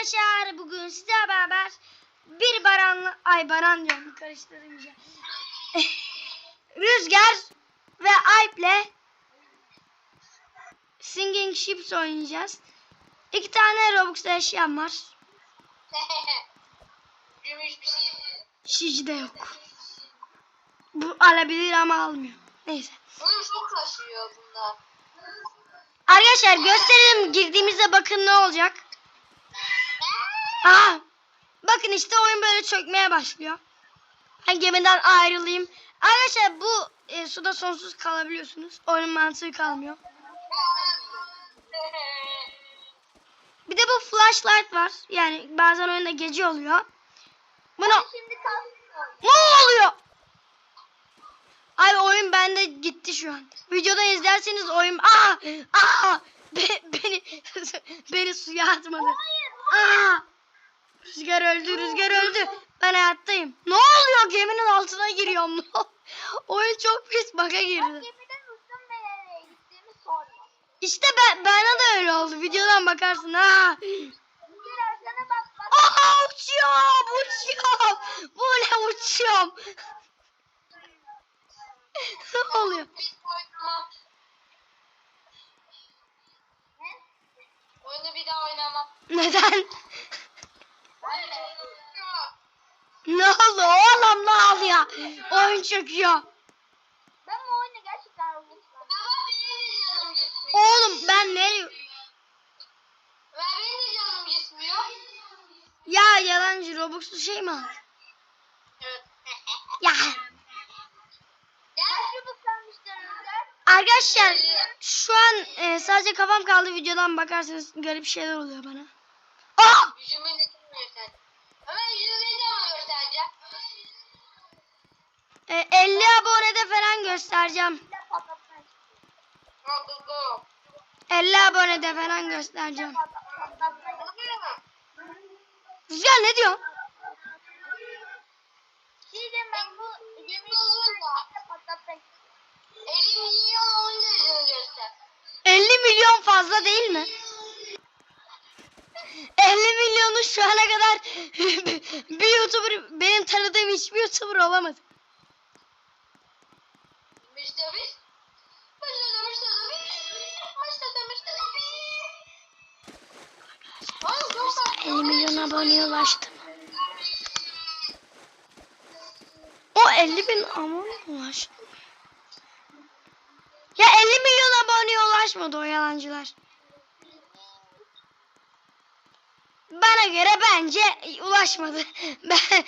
arkadaşlar bugün sizlerle beraber bir Baran'la ay Baran diyorum karıştırdım iyice. Rüzgar ve Alp'le Singing Ships oynayacağız. İki tane Robux eşyam var. Gümüş bir şey. Şici de yok. Bu alabilir ama almıyor. Neyse. Oğlum çok kasıyor bunda. Arkadaşlar gösterelim girdiğimizde bakın ne olacak. Aa, bakın işte oyun böyle çökmeye başlıyor. Ben gemiden ayrılayım. Arkadaşlar bu e, suda sonsuz kalabiliyorsunuz. Oyunun mantığı kalmıyor. Bir de bu flashlight var. Yani bazen oyunda gece oluyor. Kalkıyor. ne oluyor? Abi oyun bende gitti şu an. Videoda izlerseniz oyun aa aa Be- beni beni suya atmadı. Aa! Rüzgar öldü, rüzgar öldü. Ben hayattayım. Ne oluyor? Geminin altına giriyorum. oyun çok pis baka girdi. İşte ben bana da öyle oldu. Videodan bakarsın ha. Aa uçuyorum, uçuyorum. Bu ne uçuyorum? ne oluyor? Oyunu bir daha oynamam. Neden? Ne oldu oğlum ne oluyor? Oyun çöküyor. Ben bu oyunu gerçekten. Oğlum ben ne? Ben benim de canım gitmiyor. Ya yalancı Robux'lu şey mi aldın? Ya arkadaşlar şu an e, sadece kafam kaldı videodan bakarsanız garip şeyler oluyor bana. Aa! Yüzümü ne zaman göstereceğim? Ömer yüzümü ne zaman göstereceğim? E, 50 abonede falan göstereceğim. Go go go. 50 abonede falan göstereceğim. Rüzgar ne diyor? Şimdi ben bu gemi olursa patlatmak 50 milyon oyuncu yüzünü göster. 50 milyon fazla değil mi? 50 milyonu şu ana kadar bir YouTuber benim tanıdığım hiçbir YouTuber çok saçma. 50 milyon aboneye ulaştım. O 50 bin abone ulaştı. Ya 50 milyon aboneye ulaşmadı o yalancılar. Bana göre bence ulaşmadı. Ben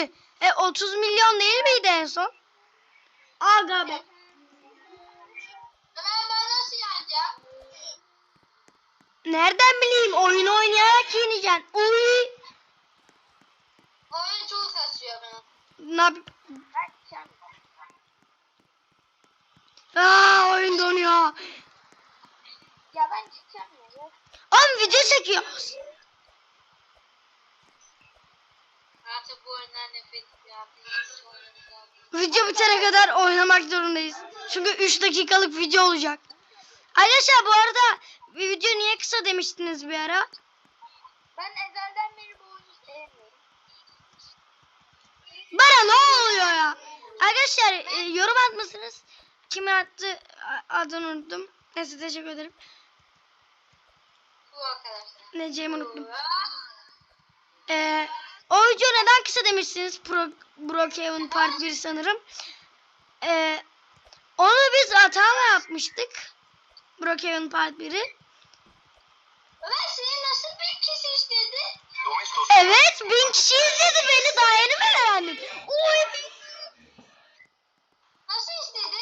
e, 30 milyon değil miydi en son? Aga be. Nereden bileyim oyunu oynayarak yeneceksin. Uy. Oyun çok kasıyor bana. Ne yap- Aa oyun donuyor. Ya ben çıkacağım ya. Oğlum video çekiyoruz. Artık bu oyundan nefret ediyorum. Hiç oynamayacağım. Video bitene kadar oynamak zorundayız. Çünkü 3 dakikalık video olacak. Arkadaşlar bu arada bir video niye kısa demiştiniz bir ara? Ben ezelden beri bu oyunu sevmiyorum. Bana ne oluyor ya? Arkadaşlar e, yorum atmasınız. Kim attı adını unuttum. Neyse teşekkür ederim. Bu arkadaşlar. Ne Cem unuttum. Ee, o video neden kısa demişsiniz? Pro, Brookhaven Part 1 sanırım. Ee, onu biz hatalı yapmıştık. Brookhaven Part 1'i. Ömer senin nasıl bir kişi istedi? Evet bin kişi izledi beni daha yeni mi öğrendim? Oy. Nasıl istedi?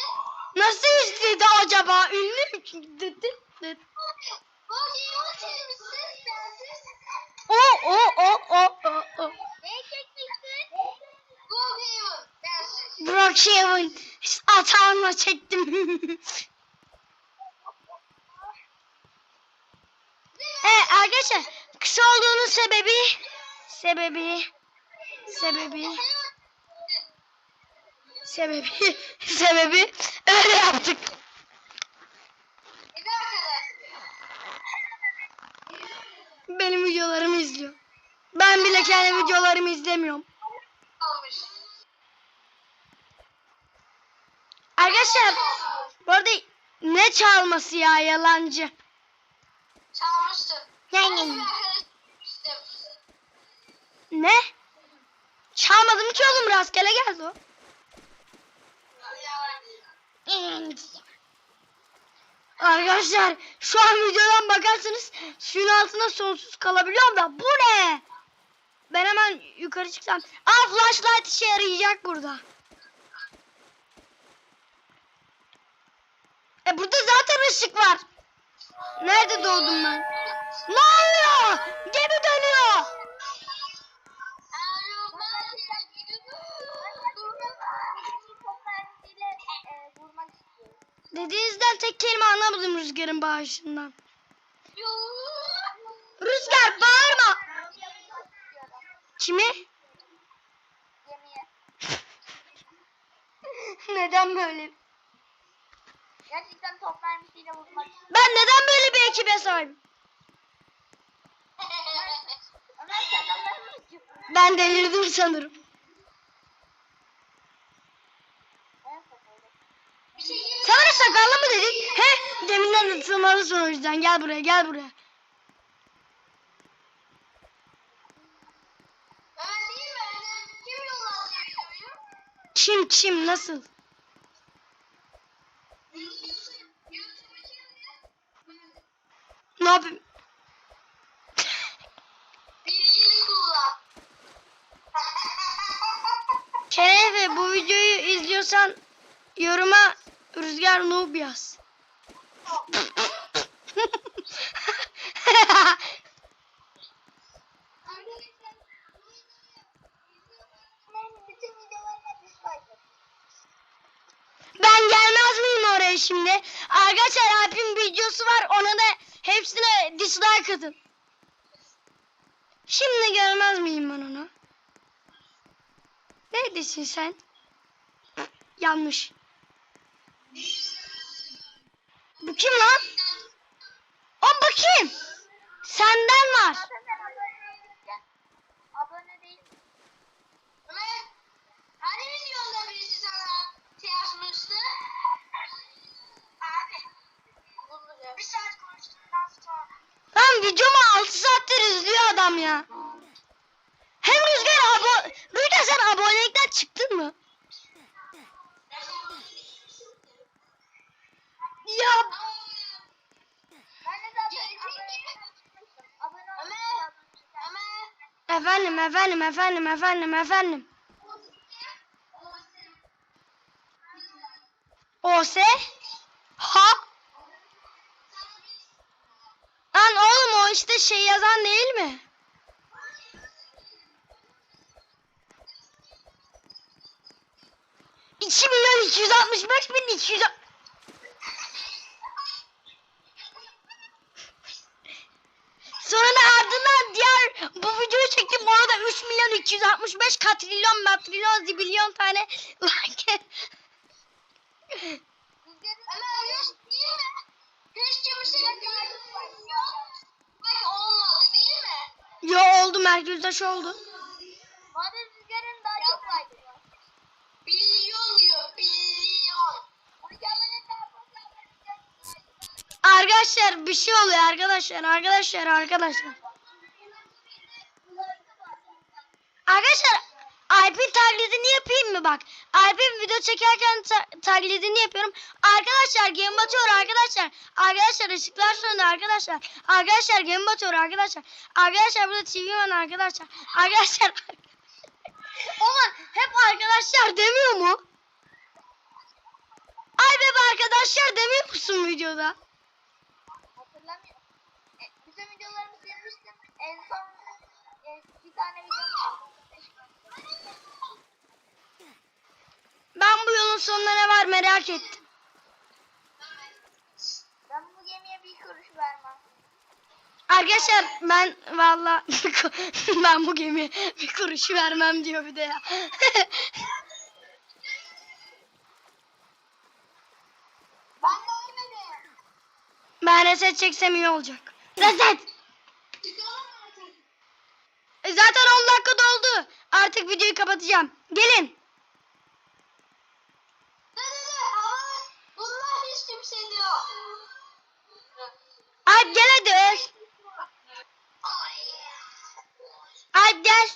Nasıl izledi acaba? Ünlü mü? Çünkü dedi. dedi. Bu oyunu çekmişsin sensiz. O o o o o o. Ne çekmişsin? Bu oyunu sensiz. Brookhaven atağımla çektim. Evet arkadaşlar kısa olduğunun sebebi sebebi sebebi sebebi sebebi öyle yaptık. Benim videolarımı izliyor. Ben bile kendi videolarımı izlemiyorum. Arkadaşlar bu arada ne çalması ya yalancı. Çalmıştım. Yani- Ne? Çalmadım ki oğlum rastgele geldi o. Arkadaşlar şu an videodan bakarsanız suyun altında sonsuz kalabiliyorum da bu ne? Ben hemen yukarı çıksam. Aa flashlight işe yarayacak burada. E burada zaten ışık var. Nerede doğdum ben? Ne oluyor? Gemi dönüyor. Dediğinizden tek kelime anlamadım rüzgarın bağışından. Rüzgar bağırma. Kimi? Neden böyle? Gerçekten top mermisiyle vurmak Ben neden böyle bir ekibe sahibim? Ben delirdim sanırım. Bana sakallı mı dedin? He? Deminden de tırmalısın o yüzden. Gel buraya gel buraya. Kim kim nasıl? Yapayım? Bilgini kullan. Şerefe bu videoyu izliyorsan yoruma Rüzgar Noob yaz. Ben gelmez miyim oraya şimdi? Arkadaşlar Alp'in videosu var ona da hepsine dislike atın. Şimdi gelmez miyim ben ona? Neredesin sen? Yanlış. Bu kim lan? O bu kim? Senden var. efendim efendim efendim efendim efendim. OS ha Lan oğlum o işte şey yazan değil mi? İçimden 265 bin 200 3 milyon 265 katrilyon matrilyon zibilyon tane like. Yo oldu Merkür Taş oldu. Madem rüzgarın daha çok like var. Milyon diyor, fazla Arkadaşlar bir şey oluyor arkadaşlar arkadaşlar arkadaşlar. Arkadaşlar Alp'in taklidini yapayım mı bak. Alp'in video çekerken ta- taklidini yapıyorum. Arkadaşlar game batıyor arkadaşlar. Arkadaşlar ışıklar söndü arkadaşlar. Arkadaşlar game batıyor arkadaşlar. Arkadaşlar burada TV var arkadaşlar. Arkadaşlar. Ama hep arkadaşlar demiyor mu? Ay be arkadaşlar demiyor musun videoda? Hatırlamıyorum. E, bütün videolarımı silmiştim. En son e, bir tane video Ben bu yolun sonunda ne var merak ettim. Ben bu gemiye bir kuruş vermem. Arkadaşlar ben valla ben bu gemiye bir kuruş vermem diyor bir de ya. Ben de ölmedim. ben reset çeksem iyi olacak. Reset. Artık videoyu kapatacağım. Gelin. Alp gel hadi öl. Alp gel.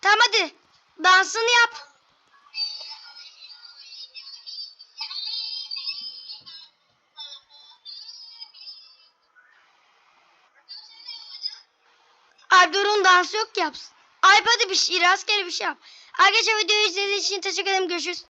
Tamam hadi. Dansını yap. Dansı yok ki yapsın. Hadi bir şey rastgele bir şey yap. Arkadaşlar videoyu izlediğiniz için teşekkür ederim. Görüşürüz.